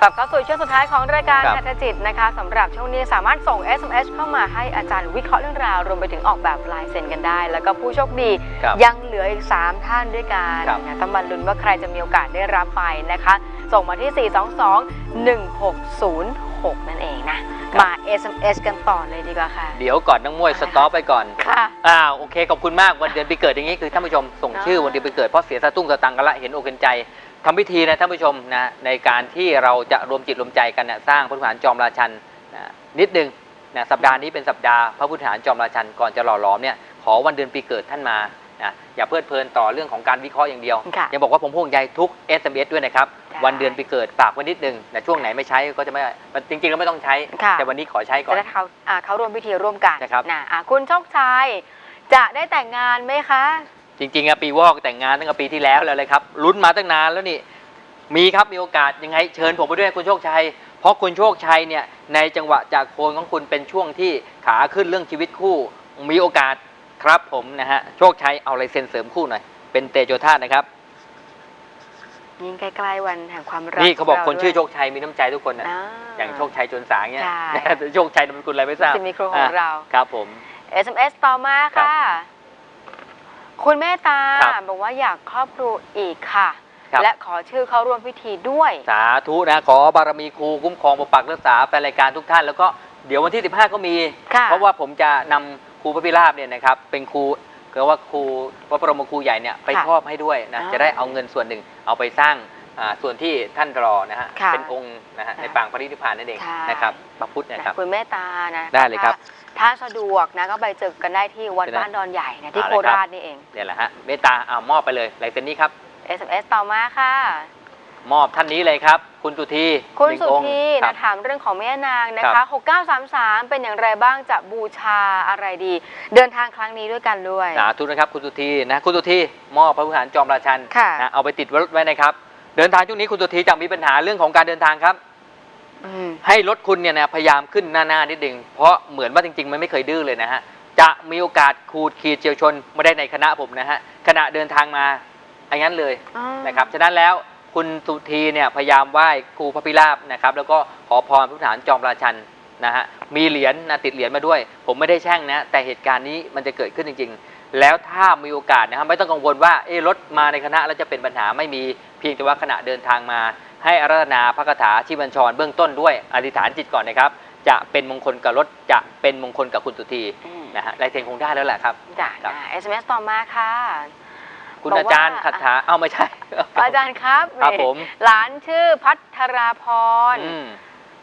กลับเข้าสู่ช่วงสุดท้ายของรายการครับหัตถจิตนะคะสำหรับช่วงนี้สามารถส่ง SMS เข้ามาให้อาจารย์วิเคราะห์เรื่องราว รวมไปถึงออกแบบลายเซ็นกันได้ แล้วก็ผู้โชคดีครับ ยังเหลืออีก 3 ท่านด้วยกันครับ นะต้องมาลุ้นว่าใครจะมีโอกาสได้รับไปนะคะ ส่งมาที่ 422-1606 นั่นเองนะ มา SMS กันต่อเลยดีกว่าค่ะ เดี๋ยวก่อนน้องมวยสต็อปไปก่อน ค่ะ อ้าวโอเคขอบคุณมากวันเดือนปีเกิดอย่างนี้คือท่านผู้ชมส่งชื่ออ่าวันเดือนปีเกิดเพราะเสียสตุ้งสตังค์กันละเห็นอกเห็นใจ ทำพิธีนะท่านผู้ชมนะในการที่เราจะรวมจิตรวมใจกันนะสร้างพระพุทธฐานจอมราชันนะนิดนึงนะสัปดาห์นี้เป็นสัปดาห์พระพุทธฐานจอมราชันก่อนจะหล่อหลอมเนี่ยขอวันเดือนปีเกิดท่านมานะอย่าเพลิดเพลินต่อเรื่องของการวิเคราะห์อย่างเดียวค่ะยังบอกว่าผมห่วงใยทุก SMS ด้วยนะครับได้วันเดือนปีเกิดฝากไว้นิดนึงนะช่วงไหนไม่ใช้ก็จะไม่มันจริงๆแล้วไม่ต้องใช้ค่ะแต่วันนี้ขอใช้ก่อจะนได้เขาอ่าเขาร่วมพิธีร่วมกันนะครับนะอะคุณโชคชัยจะได้แต่งงานไหมคะ จริงๆอะปีวอกแต่งงานตั้งแต่ปีที่แล้วแล้วเลยครับลุ้นมาตั้งนานแล้วนี่มีครับมีโอกาสยังไงเชิญผมไปด้วยคุณโชคชัย เพราะคุณโชคชัยเนี่ยในจังหวะจากโคนของคุณเป็นช่วงที่ขาขึ้นเรื่องชีวิตคู่ มีโอกาสครับผมนะฮะโชคชัยเอาลายเซ็นเสริมคู่หน่อยเป็นเตโจธาตุนะครับยิ่งใกล้ๆวันแห่งความรักนี่เขาบอกขงคนรชื่อโชด้วยคชัยมีน้ำใจทุกคนนะอ่าอย่างโชคชัยจนสางเนี่ยใช่แต่โชคชัยนามสกุลอะไรไม่ทราบสิมีครูของเราครับผม SMS ต่อมาค่ะ คุณเมตตาครับบอกว่าอยากครอบครูอีกค่ะ ครับ และขอชื่อเข้าร่วมพิธีด้วย สาธุนะ ขอบารมีครูคุ้มครองปกปักรักษาแฟนรายการทุกท่าน แล้วก็เดี๋ยววันที่ 15 ก็มี ค่ะเพราะว่าผมจะนำครูพระพิราบเนี่ยนะครับ เป็นครูก็ว่าครูพระบรมครูใหญ่เนี่ยไปค่ะครอบให้ด้วยนะ อ๋อจะได้เอาเงินส่วนหนึ่งเอาไปสร้างอ่าส่วนที่ท่านรอนะฮะค่ะเป็นองค์นะฮะค่ะในปางปรินิพพานนั่นเองค่ะนะครับพระพุทธนะครับ คุณเมตตานะได้เลยครับ ถ้าถ้าสะดวกนะก็ไปเจอกันได้ที่วัดได้บ้านดอนใหญ่นะที่เอาโคเลยครับราชนี่เองเนี่ยแหละฮะเมตตาเอามอบไปเลยลายเซ็นนี้ครับ SMS ต่อมาค่ะ มอบท่านนี้เลยครับ คุณสุธีคุณหนึ่งสุองค์ธีครันะบถามเรื่องของแม่นางนะครัคะบ6933 เป็นอย่างไรบ้างจะบูชาอะไรดี เดินทางครั้งนี้ด้วยกันด้วยสาธุนะครับคุณสุธีนะคุณสุธีมอบพระพุทธฐานจอมราชันค่ะนะเอาไปติดไว้ไว้นะครับ เดินทางช่วงนี้คุณสุธีจะมีปัญหาเรื่องของการเดินทางครับอืม ให้รถคุณเนี่ยนะพยายามขึ้นหน้าหน้านิดนึงเพราะเหมือนว่าจริง ๆ มันไม่เคยดื้อเลยนะฮะ จะมีโอกาสขูดขีดเฉียวชนไม่ได้ในคณะผมนะฮะขณะเดินทางมาอย่างนั้นเลยอ๋อนะครับฉะนั้นแล้วคุณสุธีเนี่ยพยายามไหว้ครูพระพิราบนะครับ แล้วก็ขอพรพระพุทธฐานจอมราชันนะฮะมีเหรียญนะติดเหรียญมาด้วย ผมไม่ได้แช่งนะแต่เหตุการณ์นี้มันจะเกิดขึ้นจริง ๆ แล้วถ้ามีโอกาสนะครับไม่ต้องกังวลว่าเอะรถมาในคณะแล้วจะเป็นปัญหาไม่มีเพียงแต่ว่าขณะเดินทางมา ให้อาราธนาพระคาถาชิบัญชรเบื้องต้นด้วยอธิษฐานจิตก่อนนะครับ จะเป็นมงคลกับรถจะเป็นมงคลกับคุณสุธีอืม นะฮะลายเซ็นคงได้แล้วแหละครับ จ้ะครับอ่า SMS ต่อมาค่ะ คุณบอกว่า อาจารย์คาถาเอ้าไม่ใช่ อาจารย์ครับครับนี่ผม หลานชื่อพัทราพร อืม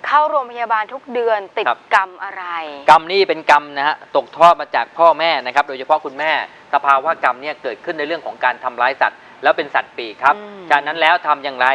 เข้าโรงพยาบาลทุกเดือนติดครับ กรรมอะไร กรรมนี่เป็นกรรมนะฮะตกทอดมาจากพ่อแม่นะครับ โดยเฉพาะคุณแม่สภาวะกรรมเนี่ยเกิดขึ้นในเรื่องของการทำร้ายสัตว์ แล้วเป็นสัตว์ปีกครับอืม จากนั้นแล้วทำอย่างไร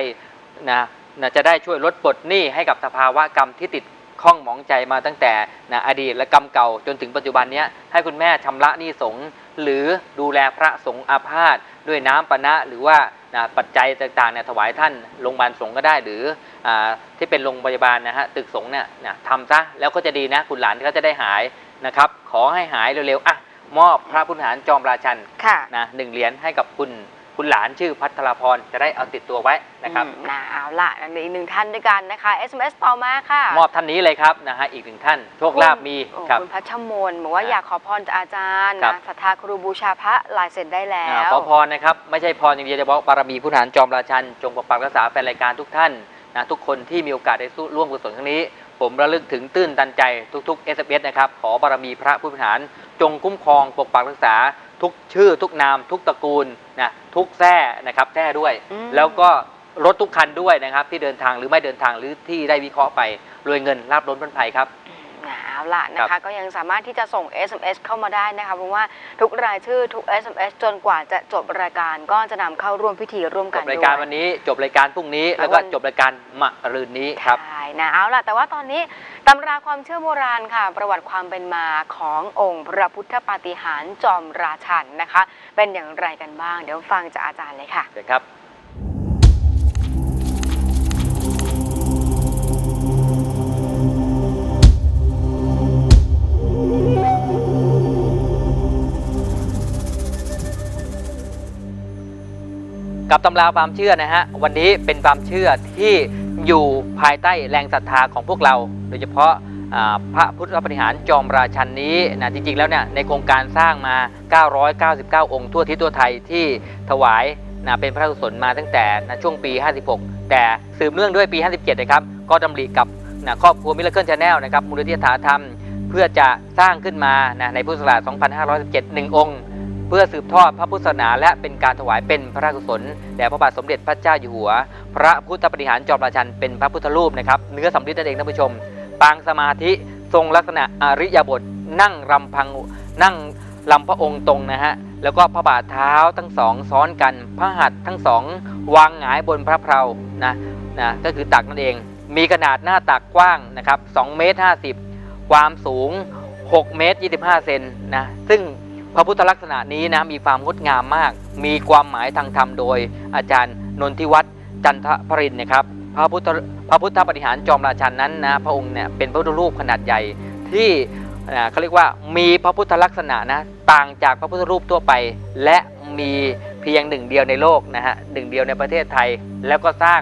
นะนะจะได้ช่วยลดปลดหนี้ให้กับสภาวะกรรมที่ติดข้องหมองใจมาตั้งแต่นะอดีตและกรรมเก่าจนถึงปัจจุบันเนี้ยให้คุณแม่ชำระหนี้สงฆ์หรือดูแลพระสงฆ์อาพาธด้วยน้ำปนะหรือว่านะปัจจัยต่างๆเนี่ยถวายท่านโรงพยาบาลสงฆ์ก็ได้หรืออาที่เป็นโรงพยาบาลนะฮะตึกสงฆ์เนี่ยนะทำซะแล้วก็จะดีนะคุณหลานก็จะได้หายนะครับ ขอให้หายเร็วๆอะมอบพระพุทธหารจอมราชันค่ะนะหนึ่งเหรียญให้กับคุณ คุณหลานชื่อพัทรพรจะได้เอาติดตัวไว้นะครับอืมนะเอาล่ะนั่นอีกหนึ่งท่านด้วยกันนะคะ SMS ต่อมาค่ะมอบท่านนี้เลยครับนะฮะอีกหนึ่งท่านโชคลาภมีโอ้ครับ คุณพัชมนบอกว่าอ่าอยากขอพรจากอาจารย์ครันะบศรัทธาครูบูชาพระลายเซ็นได้แล้อ่าว ขอพรนะครับ ไม่ใช่พรอย่างเดียวจะบอกบารมีผู้ฐานจอมราชัน จงปกปักรักษาแฟนรายการทุกท่านนะทุกคนที่มีโอกาสได้สู้ร่วมกุศลครั้งนี้ ผมระลึกถึงตื้นตันใจทุกๆ s อ s นะครับ ขอบารมีพระผู้บริหาร จงคุ้มครองปกปักรักษา ทุกชื่อทุกนาม ทุกตระกูลนะทุกแท้นะครับแท้ด้วย อืม แล้วก็รถทุกคันด้วยนะครับ ที่เดินทางหรือไม่เดินทางหรือที่ได้วิเคราะห์ไปรวยเงินราบล้นพ้นภัยครับนะ เอาล่ะนะคะ ก็ยังสามารถที่จะส่ง SMS เข้ามาได้นะคะเพราะว่าทุกรายชื่อทุก SMS จนกว่าจะจบรายการก็จะนำเข้าร่วมพิธีร่วมจกันบด้วยรายการวันนี้จบรายการพรุ่งนี้ แล้วก็วัน จบรายการมะรืนนี้ครับ ใช่นะเอาล่ะแต่ว่าตอนนี้ตำราความเชื่อโบราณค่ะ ประวัติความเป็นมาขององค์พระพุทธปาฏิหาริย์จอมราชันนะคะ เป็นอย่างไรกันบ้าง เดี๋ยวฟังจากอาจารย์เลยค่ะ เชิญครับ กับตำราความเชื่อนะฮะวันนี้เป็นความเชื่อที่อยู่ภายใต้แรงศรัทธาของพวกเรา โดยเฉพาะพระพุทธปฏิหารจอมราชันนี้นะจริงๆแล้วเนี่ยในโครงการสร้างมา 999 องค์ทั่วทิศทั่วไทยที่ถวายนะเป็นพระกุศลมาตั้งแต่นะช่วงปี 56 แต่สืบเนื่องด้วยปี 57 นะครับ ก็ดำริกับนะครอบครัวมิลเลอร์เคิลชาแนลนะครับมูลนิธิถาธรรม เพื่อจะสร้างขึ้นมานะในพุทธศักราช 2517หนึ่งองค์ เพื่อสืบทอดพระพุทธศาสนาและเป็นการถวายเป็นพระราชกุศลแด่พระบาทสมเด็จพระเจ้าอยู่หัว พระพุทธปฏิหารจอมราชันเป็นพระพุทธรูปนะครับเนื้อสำริดนั่นเองท่านผู้ชม ปางสมาธิทรงลักษณะอริยบท นั่งรำพังนั่งลำพระองค์ตรงนะฮะแล้วก็พระบาทเท้าทั้งสองซ้อนกันพระหัตถ์ทั้งสองวางหงายบนพระเพลานะนะก็คือตักนั่นเอง มีขนาดหน้าตักกว้างนะครับ2เมตร50 ความสูง 6 เมตร 25 เซนนะซึ่ง พระพุทธลักษณะนี้นะมีความงดงามมาก มีความหมายทางธรรมโดย อาจารย์นนทิวัฒน์จันทพรินนะครับพระพุทธพระพุทธปฏิหารจอมราชันนั้นนะพระองค์เนี่ยเป็นพระพุทธรูปขนาดใหญ่ที่เขาเรียกว่ามีพระพุทธลักษณะนะต่างจากพระพุทธรูปทั่วไป และมีเพียงหนึ่งเดียวในโลกนะฮะหนึ่งเดียวในประเทศไทย แล้วก็สร้าง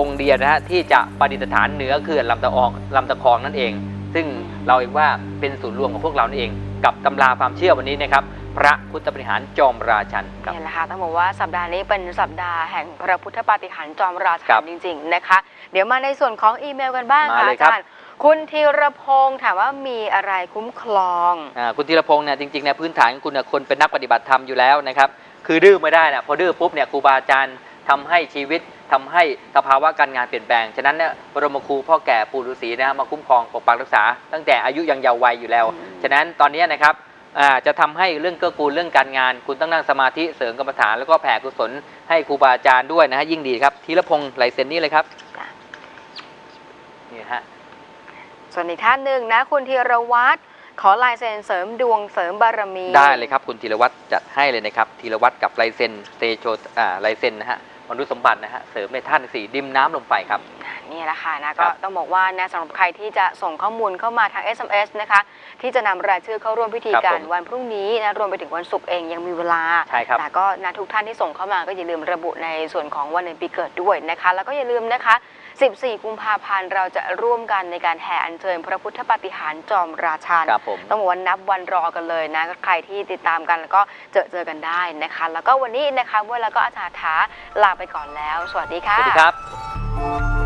องค์เดียวนะฮะที่จะประดิษฐานเหนือเขื่อนลำตะอองลำตะคองนั่นเอง ซึ่งเราเองว่าเป็นศูนย์รวมของพวกเรานั่นเอง กับตำราความเชื่อวันนี้นะครับ พระพุทธปฏิหารย์จอมราชันครับ เนี่ยแหละค่ะต้องบอกว่าสัปดาห์นี้เป็นสัปดาห์แห่งพระพุทธปาฏิหาริย์จอมราครัชับนจริง ๆ นะคะ เดี๋ยวมาในส่วนของอีเมลกันบ้างมาค่ะเลยอาครับ จารย์คุณธีรพงศ์ถามว่ามีอะไรคุ้มครอง อ่าคุณธีรพงศ์เนี่ยจริงๆเนี่ยพื้นฐานของคุณเนี่ยคนเป็นนักปฏิบัติธรรมอยู่แล้วนะครับ คือดื้อไม่ได้นะพอดื้อปุ๊บเนี่ยครูบาอาจารย์ทำให้ชีวิต ทำให้สภาวะการงานเปลี่ยนแปลง ฉะนั้นเนี่ยบรมครูพ่อแก่ปู่ฤาษีนะมาคุ้มครองปกปักรักษา ตั้งแต่อายุยังเยาว์วัยอยู่แล้วอืมฉะนั้นตอนนี้นะครับอ่าจะทำให้เรื่องเกื้อกูลเรื่องการงาน คุณต้องนั่งสมาธิเสริมกรรมฐานแล้วก็แผ่กุศลให้ครูบาอาจารย์ด้วยนะฮะยิ่งดีครับธีรพงศ์ไหลเซ็นนี่เลยครับจ้ะนี่ฮะส่วนอีกท่านหนึ่งนะคุณธีรวัตรขอลายเซ็นเสริมดวงเสริมบารมี ได้เลยครับคุณธีรวัตรจัดให้เลยนะครับธีรวัตรกับลายเซ็นเตโชอ่าลายเซ็นนะฮะ มนุษย์สมบัตินะฮะเสริมในท่านสี่ดิมน้ำลงไปครับ นี่แหละค่ะนะครัก็บต้องบอกว่านะสำหรับใครที่จะส่งข้อมูลเข้ามาทาง SMS นะคะ ที่จะนำรายชื่อเข้าร่วมพิธีครับการผมวันพรุ่งนี้นะรวมไปถึงวันศุกร์เองยังมีเวลา ใช่ครับแต่ก็นะทุกท่านที่ส่งเข้ามาก็อย่าลืมระบุในส่วนของวันเดือนปีเกิดด้วยนะคะ แล้วก็อย่าลืมนะคะ 14 กุมภาพันธ์เราจะร่วมกันในการแห่อัญเชิญพระพุทธปาฏิหารย์จอมราชันครับผม ต้องบอกว่านับวันรอกันเลยนะใครที่ติดตามกันแล้วก็เจอเจอกันได้นะคะ แล้วก็วันนี้นะคะเวลาก็อาจารย์ถาลาไปก่อนแล้ว สวัสดีสค่ะ วัสดีครับ